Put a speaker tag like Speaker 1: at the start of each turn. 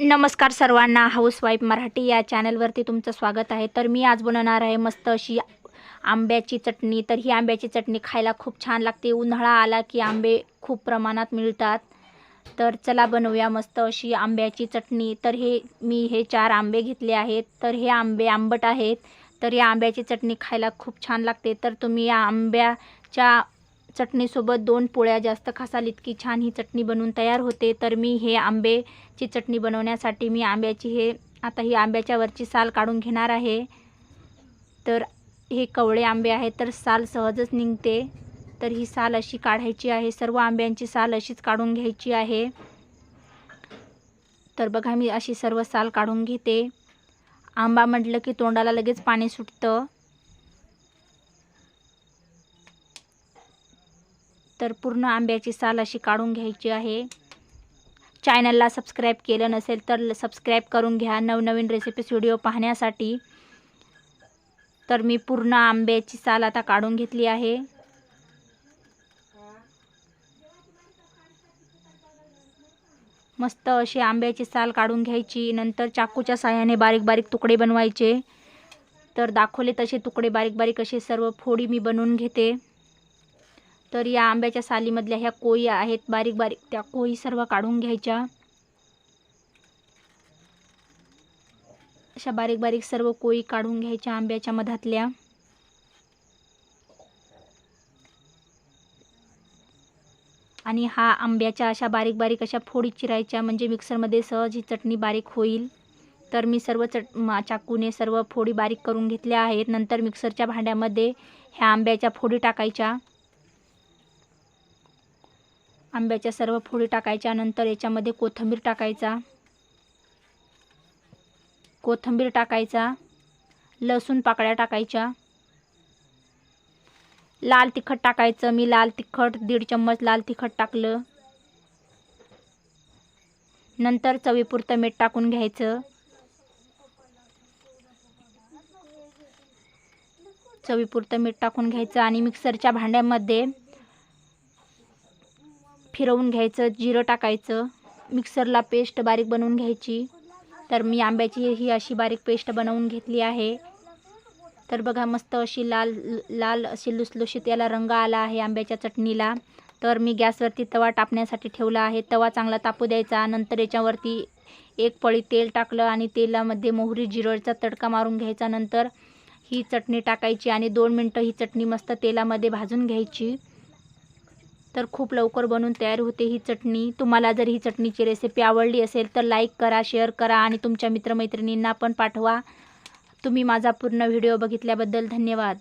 Speaker 1: नमस्कार सर्वांना हाऊसवाईफ मराठी या चॅनलवरती तुमचं स्वागत आहे. तर मी आज बनवणार आहे मस्त अशी आंब्याची चटणी. तर ही आंब्याची चटणी खायला खूप छान लागते. उन्हाळा आला की आंबे खूप प्रमाणात मिळतात. तर चला बनवूया मस्त अशी आंब्याची चटणी. तर हे मी हे चार आंबे घेतले आहेत. तर हे आंबे आंबट आहेत. तर या आंब्याची चटणी खायला खूप छान लागते. तर तुम्ही या आंब्याच्या चटणीसोबत दोन पोळ्या जास्त खासाल इतकी छान ही चटणी बनवून तयार होते. तर मी हे आंबेची चटणी बनवण्यासाठी मी आंब्याची हे आता ही आंब्याच्या वरची साल काढून घेणार आहे. तर हे कवळे आंबे आहेत तर साल सहजच निघते. तर ही साल अशी काढायची आहे सर्व आंब्यांची साल अशीच काढून घ्यायची आहे. तर बघा मी अशी सर्व साल काढून घेते. आंबा म्हटलं की तोंडाला लगेच पाणी सुटतं. तर पूर्ण आंब्याची साल अशी काढून घ्यायची आहे. चॅनलला सबस्क्राईब केलं नसेल तर सबस्क्राईब करून घ्या. नवनवीन रेसिपीज व्हिडिओ पाहण्यासाठी. तर मी पूर्ण आंब्याची साल आता काढून घेतली आहे. मस्त अशी आंब्याची साल काढून घ्यायची. नंतर चाकूच्या साह्याने बारीक बारीक तुकडे बनवायचे. तर दाखवले तसे तुकडे बारीक बारीक असे सर्व फोडी मी बनवून घेते. तर या आंब्याच्या सालीमधल्या ह्या कोई आहेत बारीक बारीक त्या कोई सर्व काढून घ्यायच्या. अशा बारीक बारीक सर्व कोई काढून घ्यायच्या आंब्याच्या मधातल्या. आणि हा आंब्याच्या अशा बारीक बारीक अशा फोडी चिरायच्या म्हणजे मिक्सरमध्ये सहज ही चटणी बारीक होईल. तर मी सर्व चट चाकूने सर्व फोडी बारीक करून घेतल्या आहेत. नंतर मिक्सरच्या भांड्यामध्ये ह्या आंब्याच्या फोडी टाकायच्या. आंब्याच्या सर्व फोडी टाकायच्या नंतर याच्यामध्ये कोथिंबीर टाकायचा. कोथिंबीर टाकायचा. लसूण पाकळ्या टाकायच्या. लाल तिखट टाकायचं. मी लाल तिखट दीड चम्मच लाल तिखट टाकलं. नंतर चवीपुरतं मीठ टाकून घ्यायचं. चवीपुरतं मीठ टाकून घ्यायचं आणि मिक्सरच्या भांड्यामध्ये फिरवून घ्यायचं जिरं टाकायचं मिक्सरला पेस्ट बारीक बनवून घ्यायची. तर मी आंब्याची ही अशी बारीक पेस्ट बनवून घेतली आहे. तर बघा मस्त अशी लाल लाल अशी लुसलुशीत याला रंग आला आहे आंब्याच्या चटणीला. तर मी गॅसवरती तवा टापण्यासाठी ठेवला आहे. तवा चांगला तापू द्यायचा. नंतर याच्यावरती एक पळी तेल टाकलं आणि तेलामध्ये मोहरी जिरळचा तडका मारून घ्यायचा. नंतर ही चटणी टाकायची आणि दोन मिनटं ही चटणी मस्त तेलामध्ये भाजून घ्यायची. तर खूप लवकर बनून तयार होते ही चटणी. तुम्हाला जर ही चटणीची रेसिपी आवडली असेल तर लाईक करा शेअर करा आणि तुमच्या मित्रमैत्रिणींना पण पाठवा. तुम्ही माझा पूर्ण व्हिडिओ बघितल्याबद्दल धन्यवाद.